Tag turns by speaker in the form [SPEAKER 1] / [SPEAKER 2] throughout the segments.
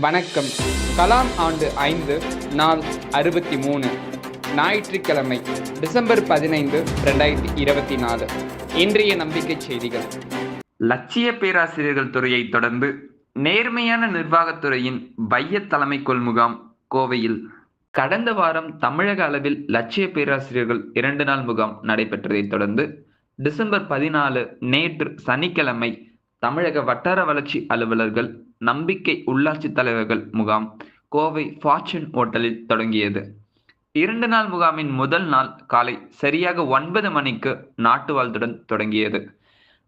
[SPEAKER 1] வணக்கம். கலாம் ஆண்டு ஐந்து நாள் அறுபத்தி மூணு ஞாயிற்றுக்கிழமை டிசம்பர் பதினைந்து ரெண்டாயிரத்தி இருபத்தி நாலு. இன்றைய நம்பிக்கை செய்திகள்.
[SPEAKER 2] லட்சிய பேராசிரியர்கள் துறையை தொடர்ந்து நேர்மையான நிர்வாகத்துறையின் பைய தலைமை கொள்முகாம் கோவையில் கடந்த வாரம் தமிழக அளவில் லட்சிய பேராசிரியர்கள் இரண்டு நாள் முகாம் நடைபெற்றதைத் தொடர்ந்து டிசம்பர் பதினாலு நேற்று சனிக்கிழமை தமிழக வட்டார வளர்ச்சி அலுவலர்கள் நம்பிக்கை உள்ளாட்சி தலைவர்கள் முகாம் கோவை ஃபார்ச்சூன் ஹோட்டலில் தொடங்கியது. இரண்டு நாள் முகாமின் முதல் நாள் காலை சரியாக ஒன்பது மணிக்கு நாட்டு வாழ்த்துடன் தொடங்கியது.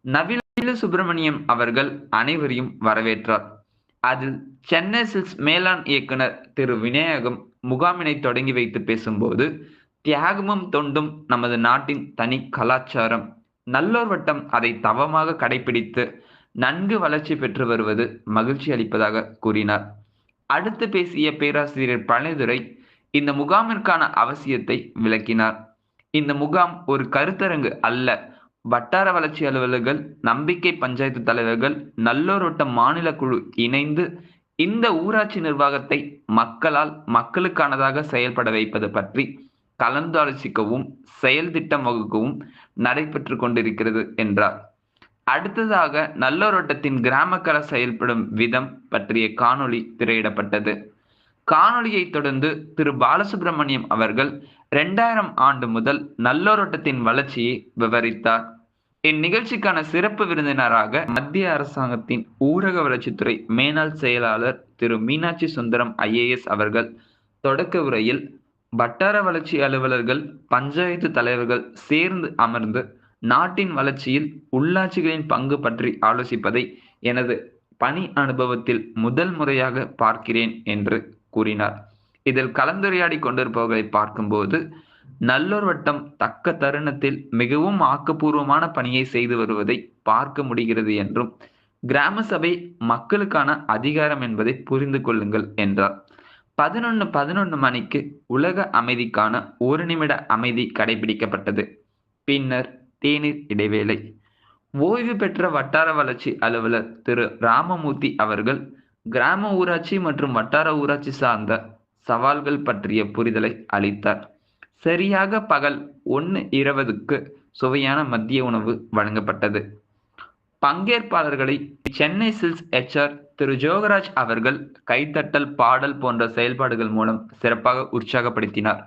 [SPEAKER 2] நவீன சுப்பிரமணியம் அவர்கள் அனைவரையும் வரவேற்றார். அதில் சென்னை சில்ஸ் மேலாண் இயக்குனர் திரு விநாயகம் முகாமினை தொடங்கி வைத்து பேசும்போது தியாகமும் தொண்டும் நமது நாட்டின் தனி கலாச்சாரம். நல்லோர் வட்டம் அதை தவமாக கடைபிடித்து நன்கு வளர்ச்சி பெற்று வருவது மகிழ்ச்சி அளிப்பதாக கூறினார். அடுத்து பேசிய பேராசிரியர் பழனிதுரை இந்த முகாமிற்கான அவசியத்தை விளக்கினார். இந்த முகாம் ஒரு கருத்தரங்கு அல்ல. வட்டார வளர்ச்சி அலுவலர்கள் நம்பிக்கை பஞ்சாயத்து தலைவர்கள் நல்லோரோட்ட மாநில குழு இணைந்து இந்த ஊராட்சி நிர்வாகத்தை மக்களால் மக்களுக்கானதாக செயல்பட வைப்பது பற்றி கலந்தாலோசிக்கவும் செயல் திட்டம் வகுக்கவும் நடைபெற்று கொண்டிருக்கிறது என்றார். அடுத்ததாக நல்லோரோட்டத்தின் கிராமக்கல செயல்படும் விதம் பற்றிய காணொளி திரையிடப்பட்டது. காணொளியை தொடர்ந்து திரு பாலசுப்ரமணியம் அவர்கள் இரண்டாயிரம் ஆண்டு முதல் நல்லோரோட்டத்தின் வளர்ச்சியை விவரித்தார். இந்நிகழ்ச்சிக்கான சிறப்பு விருந்தினராக மத்திய அரசாங்கத்தின் ஊரக வளர்ச்சித்துறை மேனாள் செயலாளர் திரு மீனாட்சி சுந்தரம் ஐஏஎஸ் அவர்கள் தொடக்க உரையில் வட்டார வளர்ச்சி அலுவலர்கள் பஞ்சாயத்து தலைவர்கள் சேர்ந்து அமர்ந்து நாட்டின் வளர்ச்சியில் உள்ளாட்சிகளின் பங்கு பற்றி ஆலோசிப்பதை எனது பணி அனுபவத்தில் முதல் முறையாக பார்க்கிறேன் என்று கூறினார். இதில் கலந்துரையாடி கொண்டிருப்பவர்களை பார்க்கும்போது நல்லோர் வட்டம் தக்க தருணத்தில் மிகவும் ஆக்கப்பூர்வமான பணியை செய்து வருவதை பார்க்க முடிகிறது என்றும் கிராம சபை மக்களுக்கான அதிகாரம் என்பதை புரிந்து கொள்ளுங்கள் என்றார். பதினொன்று பதினொன்று மணிக்கு உலக அமைதிக்கான ஒரு நிமிட அமைதி கடைபிடிக்கப்பட்டது. பின்னர் தேநீர் இடைவேளை. ஓய்வு பெற்ற வட்டார வளர்ச்சி அலுவலர் திரு. ராமமூர்த்தி அவர்கள் கிராம ஊராட்சி மற்றும் வட்டார ஊராட்சி சார்ந்த சவால்கள் பற்றிய புரிதலை அளித்தார். சரியாக பகல் ஒன்று இருபதுக்கு சுவையான மதிய உணவு வழங்கப்பட்டது. பங்கேற்பாளர்களை சென்னை சில்ஸ் எச்ஆர் திரு. ஜோகராஜ் அவர்கள் கைத்தட்டல் பாடல் போன்ற செயல்பாடுகள் மூலம் சிறப்பாக உற்சாகப்படுத்தினார்.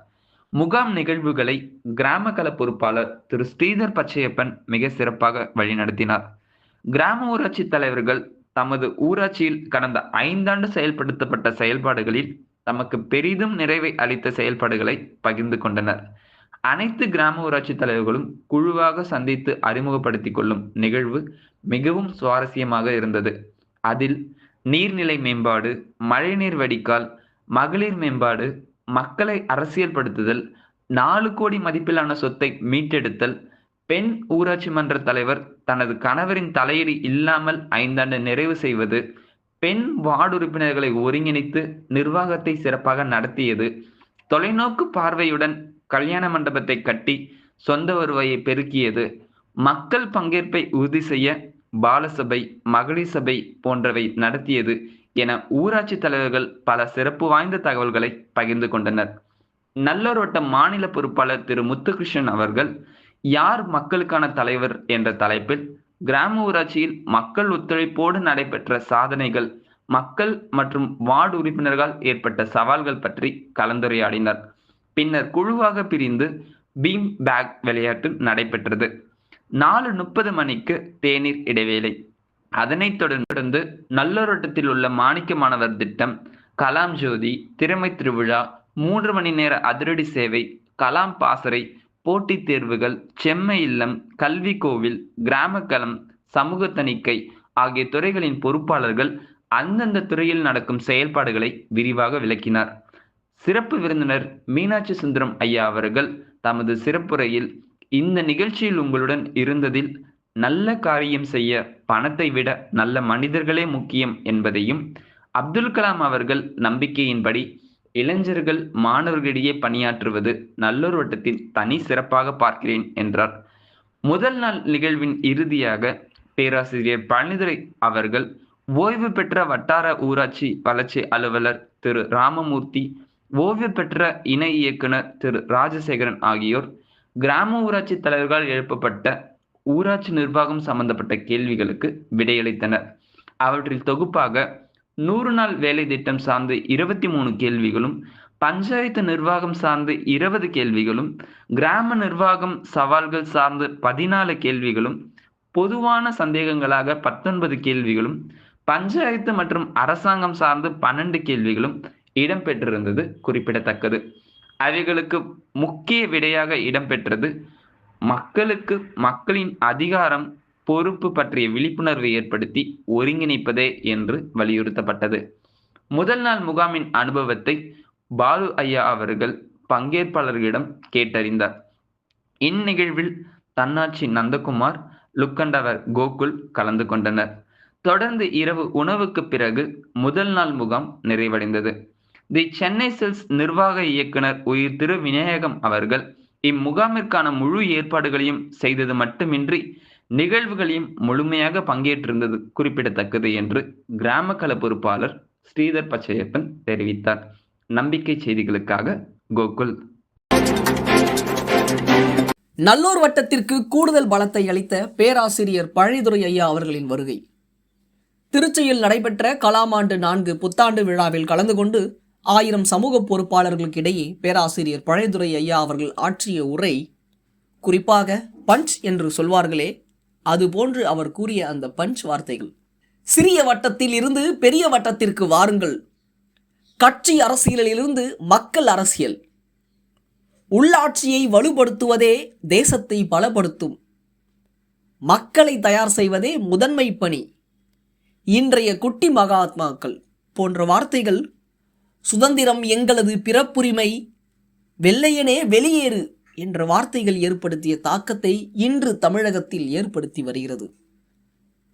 [SPEAKER 2] முகாம் நிகழ்வுகளை கிராம கல பொறுப்பாளர் திரு ஸ்ரீதர் பச்சையப்பன் மிக சிறப்பாக வழிநடத்தினார். கிராம ஊராட்சி தலைவர்கள் தமது ஊராட்சியில் கடந்த ஐந்தாண்டு செயல்படுத்தப்பட்ட செயல்பாடுகளில் தமக்கு பெரிதும் நிறைவை அளித்த செயல்பாடுகளை பகிர்ந்து கொண்டனர். அனைத்து கிராம ஊராட்சி தலைவர்களும் குழுவாக சந்தித்து அறிமுகப்படுத்திக் கொள்ளும் நிகழ்வு மிகவும் சுவாரஸ்யமாக இருந்தது. அதில் நீர்நிலை மேம்பாடு மழைநீர் வடிகால் மகளிர் மேம்பாடு மக்களை அரசியல்படுத்துதல் நாலு கோடி மதிப்பிலான சொத்தை மீட்டெடுத்தல் பெண் ஊராட்சி மன்ற தலைவர் தனது கணவரின் தலையீடு இல்லாமல் ஐந்தாண்டு நிறைவு செய்வது பெண் வார்டு உறுப்பினர்களை ஒருங்கிணைத்து நிர்வாகத்தை சிறப்பாக நடத்தியது. தொலைநோக்கு பார்வையுடன் கல்யாண மண்டபத்தை கட்டி சொந்த வருவாயை பெருக்கியது. மக்கள் பங்கேற்பை உறுதி செய்ய பாலசபை மகளிர் சபை போன்றவை நடத்தியது. என ஊராட்சி தலைவர்கள் பல சிறப்பு வாய்ந்த தகவல்களை பகிர்ந்து கொண்டனர். நல்லரோட்ட மாநில பொறுப்பாளர் திரு முத்துகிருஷ்ணன் அவர்கள் யார் மக்களுக்கான தலைவர்? என்ற தலைப்பில் கிராம ஊராட்சியில் மக்கள் ஒத்துழைப்போடு நடைபெற்ற சாதனைகள் மக்கள் மற்றும் வார்டு உறுப்பினர்களால் ஏற்பட்ட சவால்கள் பற்றி கலந்துரையாடினர். பின்னர் குழுவாக பிரிந்து பீம் பேக் விளையாட்டு நடைபெற்றது. நாலு முப்பது மணிக்கு தேநீர் இடைவேளை. அதனைத் தொடர்ந்து நல்லோரட்டத்தில் உள்ள மாணிக்க மாணவர் திட்டம் கலாம் ஜோதி திறமை திருவிழா மூன்று மணி நேர அதிரடி சேவை கலாம் பாசறை போட்டித் தேர்வுகள் செம்மை இல்லம் கல்வி கோவில் கிராமக்களம் சமூக தணிக்கை ஆகிய துறைகளின் பொறுப்பாளர்கள் அந்தந்த துறையில் நடக்கும் செயல்பாடுகளை விரிவாக விளக்கினார். சிறப்பு விருந்தினர் மீனாட்சி சுந்தரம் ஐயா அவர்கள் தமது சிறப்புரையில் இந்த நிகழ்ச்சியில் உங்களுடன் இருந்ததில் நல்ல காரியம் செய்ய பணத்தை விட நல்ல மனிதர்களே முக்கியம் என்பதையும் அப்துல் கலாம் அவர்கள் நம்பிக்கையின்படி இளைஞர்கள் மாணவர்களிடையே பணியாற்றுவது நல்லொரு வட்டத்தின் தனி சிறப்பாக பார்க்கிறேன் என்றார். முதல் நாள் நிகழ்வின் இறுதியாக பேராசிரியர் பழனிதுரை அவர்கள் ஓய்வு பெற்ற வட்டார ஊராட்சி வளர்ச்சி அலுவலர் திரு ராமமூர்த்தி ஓய்வு பெற்ற இணை இயக்குனர் திரு ராஜசேகரன் ஆகியோர் கிராம ஊராட்சி தலைவர்களால் எழுப்பப்பட்ட ஊராட்சி நிர்வாகம் சம்பந்தப்பட்ட கேள்விகளுக்கு விடையளித்தனர். அவற்றில் தொகுப்பாக நூறு நாள் வேலை திட்டம் சார்ந்து இருபத்தி மூணு கேள்விகளும் பஞ்சாயத்து நிர்வாகம் சார்ந்து இருபது கேள்விகளும் கிராம நிர்வாகம் சவால்கள் சார்ந்து பதினாலு கேள்விகளும் பொதுவான சந்தேகங்களாக பத்தொன்பது கேள்விகளும் பஞ்சாயத்து மற்றும் அரசாங்கம் சார்ந்து பன்னெண்டு கேள்விகளும் இடம்பெற்றிருந்தது குறிப்பிடத்தக்கது. அவைகளுக்கு முக்கிய விடையாக இடம்பெற்றது மக்களுக்கு மக்களின் அதிகாரம் பொறுப்பு பற்றிய விழிப்புணர்வை ஏற்படுத்தி ஒருங்கிணைப்பதே என்று வலியுறுத்தப்பட்டது. முதல் நாள் முகாமின் அனுபவத்தை பாலு ஐயா அவர்கள் பங்கேற்பாளர்களிடம் கேட்டறிந்தார். இந்நிகழ்வில் தன்னாட்சி நந்தகுமார் லுக்கண்டவர் கோகுல் கலந்து கொண்டனர். தொடர்ந்து இரவு உணவுக்கு பிறகு முதல் நாள் முகாம் நிறைவடைந்தது. தி சென்னை செல்ஸ் நிர்வாக இயக்குனர் உயிர் திரு விநாயகம் அவர்கள் இம்முகாமிற்கான முழு ஏற்பாடுகளையும் செய்தது மட்டுமின்றி நிகழ்வுகளையும் முழுமையாக பங்கேற்றிருந்தது குறிப்பிடத்தக்கது என்று கிராம கல பொறுப்பாளர் ஸ்ரீதர் பச்சையப்பன் தெரிவித்தார். நம்பிக்கை செய்திகளுக்காக கோகுல்.
[SPEAKER 3] நல்லூர் வட்டத்திற்கு கூடுதல் பலத்தை அளித்த பேராசிரியர் பழனிதுரை ஐயா அவர்களின் வருகை. திருச்சியில் நடைபெற்ற கலாமாண்டு நான்கு புத்தாண்டு விழாவில் கலந்து கொண்டு ஆயிரம் சமூக பொறுப்பாளர்களுக்கு இடையே பேராசிரியர் பழையதுரை ஐயா அவர்கள் ஆற்றிய உரை குறிப்பாக பஞ்ச் என்று சொல்வார்களே அதுபோன்று அவர் கூறிய அந்த பஞ்ச் வார்த்தைகள். சிறிய வட்டத்தில் இருந்து பெரிய வட்டத்திற்கு வாருங்கள். கட்சி அரசியலிலிருந்து மக்கள் அரசியல். உள்ளாட்சியை வலுப்படுத்துவதே தேசத்தை பலப்படுத்தும். மக்களை தயார் செய்வதே முதன்மை பணி. இன்றைய குட்டி மகாத்மாக்கள் போன்ற வார்த்தைகள் சுதந்திரம் எங்களது பிறப்புரிமை. வெள்ளையனே வெளியேறு என்ற வார்த்தைகள் ஏற்படுத்திய தாக்கத்தை இன்று தமிழகத்தில் ஏற்படுத்தி வருகிறது.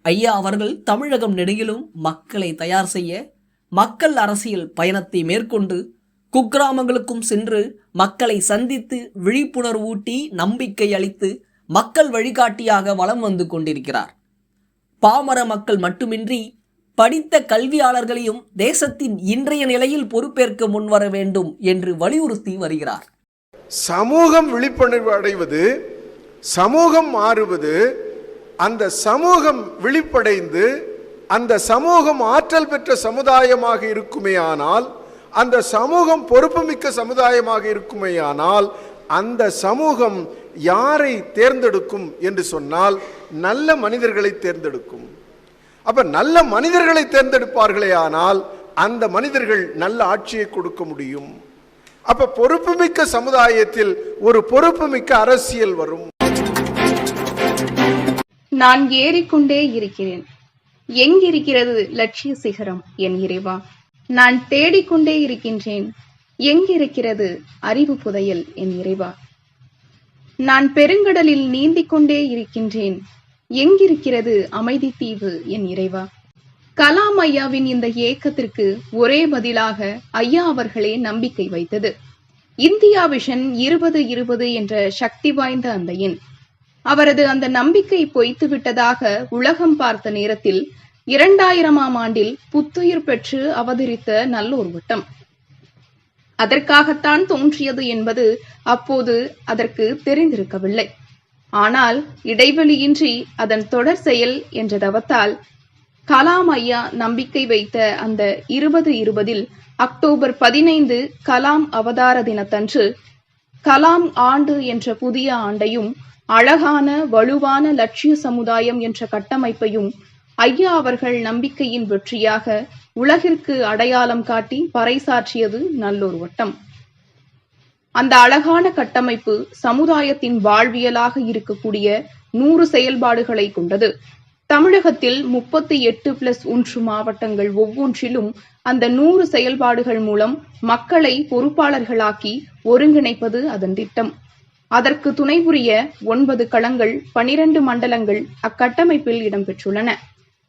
[SPEAKER 3] ஐயா அவர்கள் தமிழகம் நெடுகிலும் மக்களை தயார் செய்ய மக்கள் அரசியல் பயணத்தை மேற்கொண்டு குக்கிராமங்களுக்கும் சென்று மக்களை சந்தித்து விழிப்புணர்வூட்டி நம்பிக்கை அளித்து மக்கள் வழிகாட்டியாக வலம் வந்து கொண்டிருக்கிறார். பாமர மக்கள் மட்டுமின்றி படித்த கல்வியாளர்களையும் தேசத்தின் இன்றைய நிலையில் பொறுப்பேற்க முன்வர வேண்டும் என்று வலியுறுத்தி வருகிறார்.
[SPEAKER 4] சமூகம் விழிப்புணர்வு அடைவது சமூகம் மாறுவது அந்த சமூகம் விழிப்படைந்து அந்த சமூகம் ஆற்றல் பெற்ற சமுதாயமாக இருக்குமேயானால் அந்த சமூகம் பொறுப்புமிக்க சமுதாயமாக இருக்குமேயானால் அந்த சமூகம் யாரை தேர்ந்தெடுக்கும் என்று சொன்னால் நல்ல மனிதர்களை தேர்ந்தெடுக்கும். அப்ப நல்ல மனிதர்களை தேர்ந்தெடுப்பார்களே ஆனால் அந்த மனிதர்கள் நல்ல ஆட்சியை கொடுக்க முடியும். அப்ப பொறுப்புமிக்க சமுதாயத்தில் ஒரு பொறுப்புமிக்க அரசியல் வரும்.
[SPEAKER 5] நான் ஏறிக்கொண்டே இருக்கிறேன். எங்கிருக்கிறது லட்சிய சிகரம் என் இறைவா? நான் தேடிக்கொண்டே இருக்கின்றேன். எங்கிருக்கிறது அறிவு புதையல் என் இறைவா? நான் பெருங்கடலில் நீந்திக் கொண்டே இருக்கின்றேன். எங்கிருக்கிறது அமைதி தீவு என் இறைவா? கலாம் ஐயாவின் இந்த ஏக்கத்திற்கு ஒரே பதிலாக ஐயா அவர்களே நம்பிக்கை வைத்தது. இந்தியா விஷன் இருபது இருபது என்ற சக்தி வாய்ந்த அந்த எண். அவரது அந்த நம்பிக்கை பொய்த்து விட்டதாக உலகம் பார்த்த நேரத்தில் இரண்டாயிரமாம் ஆண்டில் புத்துயிர் பெற்று அவதரித்த நல்லோர் வட்டம். அதற்காகத்தான் தோன்றியது என்பது அப்போது அதற்கு தெரிந்திருக்கவில்லை. ஆனால் இடைவெளியின்றி அதன் தொடர் செயல் என்ற தவத்தால் கலாம் ஐயா நம்பிக்கை வைத்த அந்த இருபது இருபதில் அக்டோபர் பதினைந்து கலாம் அவதார தினத்தன்று கலாம் ஆண்டு என்ற புதிய ஆண்டையும் அழகான வலுவான லட்சிய சமுதாயம் என்ற கட்டமைப்பையும் ஐயா அவர்கள் நம்பிக்கையின் வெற்றியாக உலகிற்கு அடையாளம் காட்டி பறைசாற்றியது நல்லொரு வட்டம். அந்த அழகான கட்டமைப்பு சமுதாயத்தின் வாழ்வியலாக இருக்கக்கூடிய நூறு செயல்பாடுகளை கொண்டது. தமிழகத்தில் முப்பத்தி எட்டு பிளஸ் ஒன்று மாவட்டங்கள் ஒவ்வொன்றிலும் அந்த நூறு செயல்பாடுகள் மூலம் மக்களை பொறுப்பாளர்களாக்கி ஒருங்கிணைப்பது அதன் திட்டம். அதற்கு துணைபுரிய ஒன்பது களங்கள் பனிரெண்டு மண்டலங்கள் அக்கட்டமைப்பில் இடம்பெற்றுள்ளன.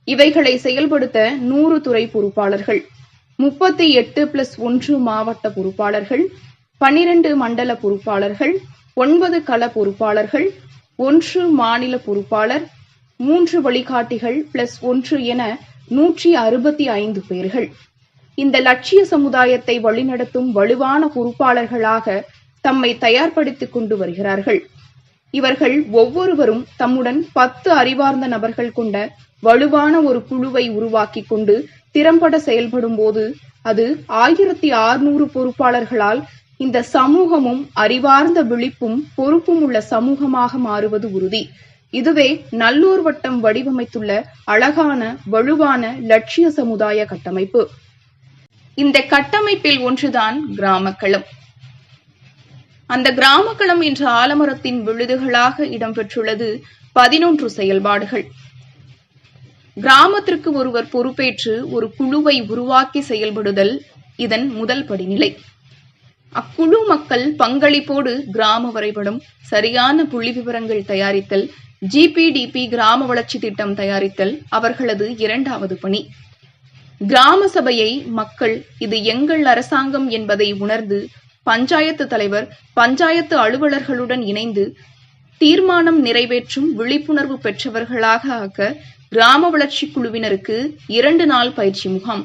[SPEAKER 5] இவைகளை செயல்படுத்த நூறு துறை பொறுப்பாளர்கள் முப்பத்தி எட்டு பிளஸ் ஒன்று மாவட்ட பொறுப்பாளர்கள் பனிரெண்டு மண்டல பொறுப்பாளர்கள் ஒன்பது கள பொறுப்பாளர்கள் ஒன்று மாநில பொறுப்பாளர் மூன்று வழிகாட்டிகள் பிளஸ் ஒன்று என நூற்றி அறுபத்தி ஐந்து பேர்கள். இந்த லட்சிய சமுதாயத்தை வழிநடத்தும் வலுவான பொறுப்பாளர்களாக தம்மை தயார்படுத்திக் கொண்டு வருகிறார்கள். இவர்கள் ஒவ்வொருவரும் தம்முடன் பத்து அறிவார்ந்த நபர்கள் கொண்ட வலுவான ஒரு குழுவை உருவாக்கிக் கொண்டு திறம்பட செயல்படும் போது அது ஆயிரத்தி ஆறுநூறு பொறுப்பாளர்களால் இந்த சமூகமும் அறிவார்ந்த விழிப்பும் பொறுப்பும் உள்ள சமூகமாக மாறுவது உறுதி. இதுவே நல்லூர் வட்டம் வடிவமைத்துள்ள அழகான வலுவான லட்சிய சமுதாய கட்டமைப்பு. இந்த கட்டமைப்பில் ஒன்றுதான் கிராமக்களம். அந்த கிராமக்களம் என்ற ஆலமரத்தின் விழுதுகளாக இடம்பெற்றுள்ளது பதினொன்று செயல்பாடுகள். கிராமத்திற்கு ஒருவர் பொறுப்பேற்று ஒரு குழுவை உருவாக்கி செயல்படுதல் இதன் முதல் படிநிலை. அக்குழு மக்கள் பங்களிப்போடு கிராம வரைபடம் சரியான புள்ளி விவரங்கள் தயாரித்தல் ஜிபிடிபி கிராம வளர்ச்சி திட்டம் தயாரித்தல் அவர்களது இரண்டாவது பணி. கிராம சபையை மக்கள் இது எங்கள் அரசாங்கம் என்பதை உணர்ந்து பஞ்சாயத்து தலைவர் பஞ்சாயத்து அலுவலர்களுடன் இணைந்து தீர்மானம் நிறைவேற்றும் விழிப்புணர்வு பெற்றவர்களாக ஆக்க கிராம வளர்ச்சி குழுவினருக்கு இரண்டு நாள் பயிற்சி முகாம்.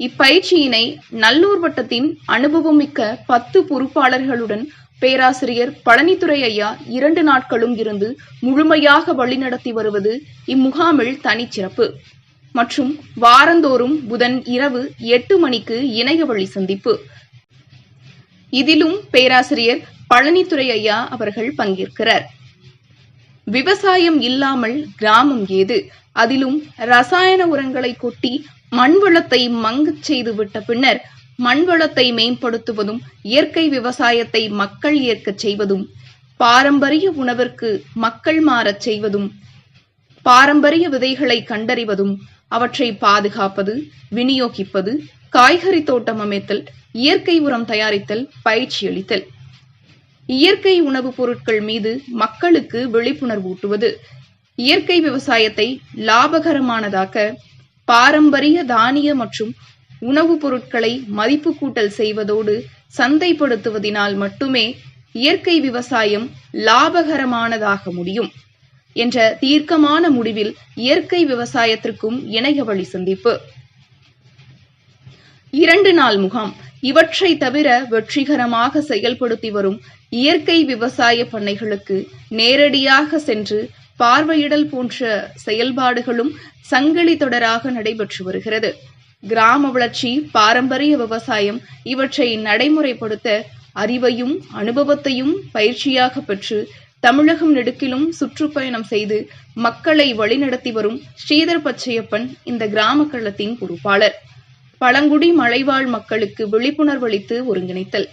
[SPEAKER 5] இப்பயிற்சியினை நல்லூர் வட்டத்தின் அனுபவமிக்க பத்து பொறுப்பாளர்களுடன் பேராசிரியர் பழனித்துறை ஐயா இரண்டு நாட்களும் இருந்து முழுமையாக வழிநடத்தி வருவது இம்முகாமில் தனிச்சிறப்பு. மற்றும் வாரந்தோறும் புதன் இரவு எட்டு மணிக்கு இணைய வழி சந்திப்பு. இதிலும் பேராசிரியர் பழனித்துறை ஐயா அவர்கள் பங்கேற்கிறார். விவசாயம் இல்லாமல் கிராமம் ஏது? அதிலும் ரசாயன உரங்களை கொட்டி மண்வளத்தை மங்கச் செய்து விட்ட பின்னர் மண்வளத்தை மேம்படுத்துவதும் இயற்கை விவசாயத்தை மக்கள் ஏற்கச் செய்வதும் பாரம்பரிய உணவிற்கு மக்கள் மாறச் செய்வதும் பாரம்பரிய விதைகளை கண்டறிவதும் அவற்றை பாதுகாப்பது விநியோகிப்பது காய்கறி தோட்டம் அமைத்தல் இயற்கை உரம் தயாரித்தல் பயிற்சி அளித்தல். இயற்கை உணவுப் பொருட்கள் மீது மக்களுக்கு விழிப்புணர்வூட்டுவது இயற்கை விவசாயத்தை லாபகரமானதாக்க பாரம்பரிய தானிய மற்றும் உணவுப் பொருட்களை மதிப்பு கூட்டல் செய்வதோடு சந்தைப்படுத்துவதினால் மட்டுமே இயற்கை விவசாயம் லாபகரமானதாக முடியும் என்ற தீர்க்கமான முடிவில் இயற்கை விவசாயத்திற்கும் இணைய வழி சந்திப்பு. இரண்டு நாள் முகாம். இவற்றை தவிர வெற்றிகரமாக செயல்படுத்தி வரும் இயற்கை விவசாய பண்ணைகளுக்கு நேரடியாக சென்று பார்வையிடல் போன்ற செயல்பாடுகளும் சங்கிலி தொடராக நடைபெற்று வருகிறது. கிராம வளர்ச்சி பாரம்பரிய விவசாயம் இவற்றை நடைமுறைப்படுத்த அறிவையும் அனுபவத்தையும் பயிற்சியாக பெற்று தமிழகம் நெடுக்கிலும் சுற்றுப்பயணம் செய்து மக்களை வழிநடத்தி வரும் ஸ்ரீதர் பச்சையப்பன் இந்த கிராம களத்தின் பொறுப்பாளர். பழங்குடி மலைவாழ் மக்களுக்கு விழிப்புணர்வளித்து ஒருங்கிணைத்தல்.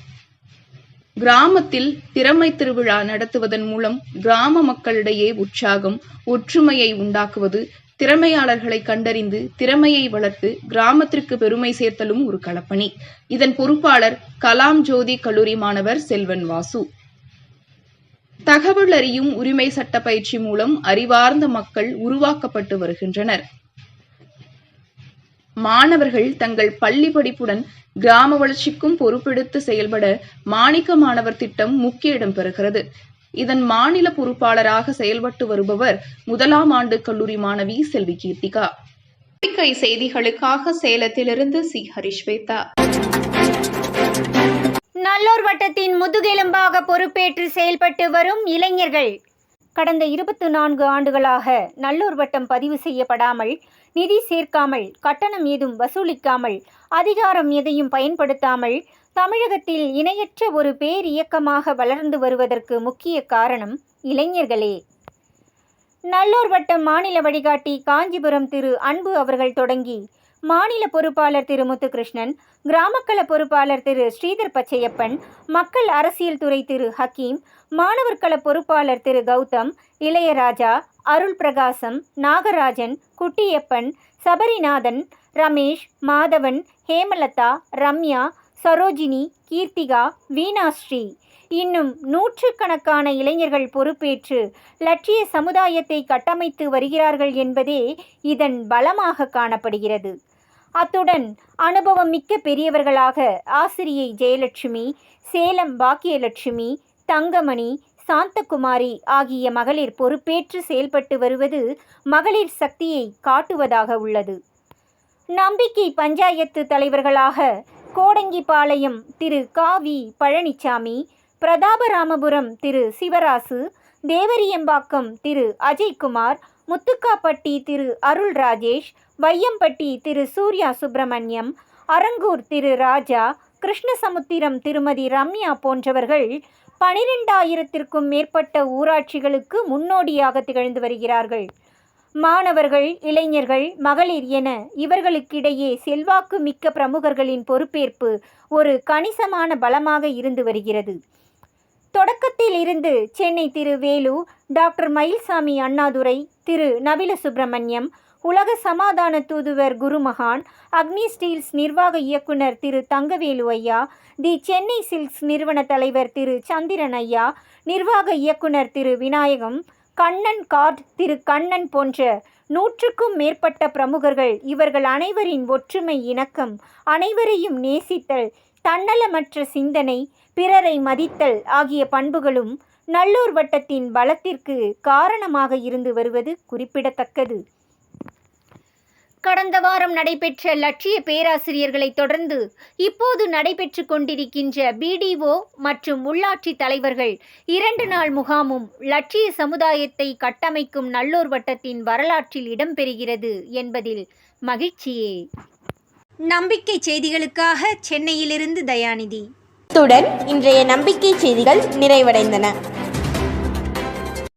[SPEAKER 5] கிராமத்தில் திறமை திருவிழா நடத்துவதன் மூலம் கிராம மக்களிடையே உற்சாகம் ஒற்றுமையை உண்டாக்குவது திறமையாளர்களை கண்டறிந்து திறமையை வளர்த்து கிராமத்திற்கு பெருமை சேர்த்தலும் ஒரு களப்பணி. இதன் பொறுப்பாளர் கலாம் ஜோதி கல்லூரி மாணவர் செல்வன் வாசு. தகவல் அறியும் உரிமை சட்ட பயிற்சி மூலம் அறிவார்ந்த மக்கள் உருவாக்கப்பட்டு வருகின்றனர். மாணவர்கள் தங்கள் பள்ளி படிப்புடன் கிராம வளர்ச்சிக்கும் பொறுப்பெடுத்து செயல்பட மாணிக்க மாணவர் திட்டம் முக்கிய இடம் பெறுகிறது. இதன் மாநில பொறுப்பாளராக செயல்பட்டு வருபவர் முதலாம் ஆண்டு கல்லூரி மாணவி செல்வி கீர்த்திகா. பத்திரிகை செய்திகளுக்காக சேலத்திலிருந்து சி. ஹரிஷ்வேதா
[SPEAKER 6] நல்லூர் வட்டத்தின் முதுகெலும்பாக பொறுப்பேற்று செயல்பட்டு வரும் இளைஞர்கள். கடந்த இருபத்து நான்கு ஆண்டுகளாக நல்லூர் வட்டம் பதிவு செய்யப்படாமல் நிதி சேர்க்காமல் கட்டணம் ஏதும் வசூலிக்காமல் அதிகாரம் எதையும் பயன்படுத்தாமல் தமிழகத்தில் இணையற்ற ஒரு பேர் இயக்கமாக வளர்ந்து வருவதற்கு முக்கிய காரணம் இளைஞர்களே. நல்லூர் வட்டம் மாநில வழிகாட்டி காஞ்சிபுரம் திரு அன்பு அவர்கள் தொடங்கி மாநில பொறுப்பாளர் திரு முத்துகிருஷ்ணன் கிராமக்கள பொறுப்பாளர் திரு ஸ்ரீதர் பச்சையப்பன் மக்கள் அரசியல் துறை திரு ஹக்கீம் மாணவர்கள பொறுப்பாளர் திரு கௌதம் இளையராஜா அருள் பிரகாசம் நாகராஜன் குட்டியப்பன் சபரிநாதன் ரமேஷ் மாதவன் ஹேமலதா ரம்யா சரோஜினி கீர்த்திகா வீணாஸ்ரீ. இன்னும் நூற்றுக்கணக்கான இளைஞர்கள் பொறுப்பேற்று லட்சிய சமுதாயத்தை கட்டமைத்து வருகிறார்கள் என்பதே இதன் பலமாக காணப்படுகிறது. அத்துடன் அனுபவம் மிக்க பெரியவர்களாக ஆசிரியை ஜெயலட்சுமி சேலம் பாக்கியலட்சுமி தங்கமணி சாந்தகுமாரி ஆகிய மகளிர் பொறுப்பேற்று செயல்பட்டு வருவது மகளிர் சக்தியை காட்டுவதாக உள்ளது. நம்பிக்கை பஞ்சாயத்து தலைவர்களாக கோடங்கிபாளையம் திரு காவி பழனிசாமி பிரதாபராமபுரம் திரு சிவராசு தேவரியம்பாக்கம் திரு அஜய்குமார் முத்துக்காப்பட்டி திரு அருள் ராஜேஷ் வையம்பட்டி திரு சூர்யா சுப்பிரமணியம் அரங்கூர் திரு ராஜா கிருஷ்ணசமுத்திரம் திருமதி ரம்யா போன்றவர்கள் பனிரெண்டாயிரத்திற்கும் மேற்பட்ட ஊராட்சிகளுக்கு முன்னோடியாக திகழ்ந்து வருகிறார்கள். மாணவர்கள் இளைஞர்கள் மகளிர் என இவர்களுக்கிடையே செல்வாக்கு மிக்க பிரமுகர்களின் பொறுப்பேற்பு ஒரு கணிசமான பலமாக இருந்து வருகிறது. தொடக்கத்தில் இருந்து சென்னை திரு வேலு டாக்டர் மயில்சாமி அண்ணாதுரை திரு நவில சுப்பிரமணியம் உலக சமாதான தூதுவர் குருமகான் அக்னி ஸ்டீல்ஸ் நிர்வாக இயக்குனர் திரு தங்கவேலு ஐயா தி சென்னை சில்க்ஸ் நிறுவன தலைவர் திரு சந்திரன் ஐயா நிர்வாக இயக்குனர் திரு விநாயகம் கண்ணன் கார்ட் திரு கண்ணன் போன்ற நூற்றுக்கும் மேற்பட்ட பிரமுகர்கள் இவர்கள் அனைவரின் ஒற்றுமை இணக்கம் அனைவரையும் நேசித்தல் தன்னலமற்ற சிந்தனை பிறரை மதித்தல் ஆகிய பண்புகளும் நல்லூர் வட்டத்தின் பலத்திற்கு காரணமாக இருந்து வருவது குறிப்பிடத்தக்கது. கடந்த வாரம் நடைபெற்ற லட்சிய பேராசிரியர்களை தொடர்ந்து இப்போது நடைபெற்று கொண்டிருக்கின்ற பிடிஓ மற்றும் உள்ளாட்சி தலைவர்கள் இரண்டு நாள் முகாமும் லட்சிய சமுதாயத்தை கட்டமைக்கும் நல்லூர் வட்டத்தின் வரலாற்றில் இடம்பெறுகிறது என்பதில் மகிழ்ச்சியே. நம்பிக்கை செய்திகளுக்காக சென்னையிலிருந்து தயாநிதி.
[SPEAKER 7] இத்துடன் இன்றைய நம்பிக்கை செய்திகள் நிறைவடைந்தன.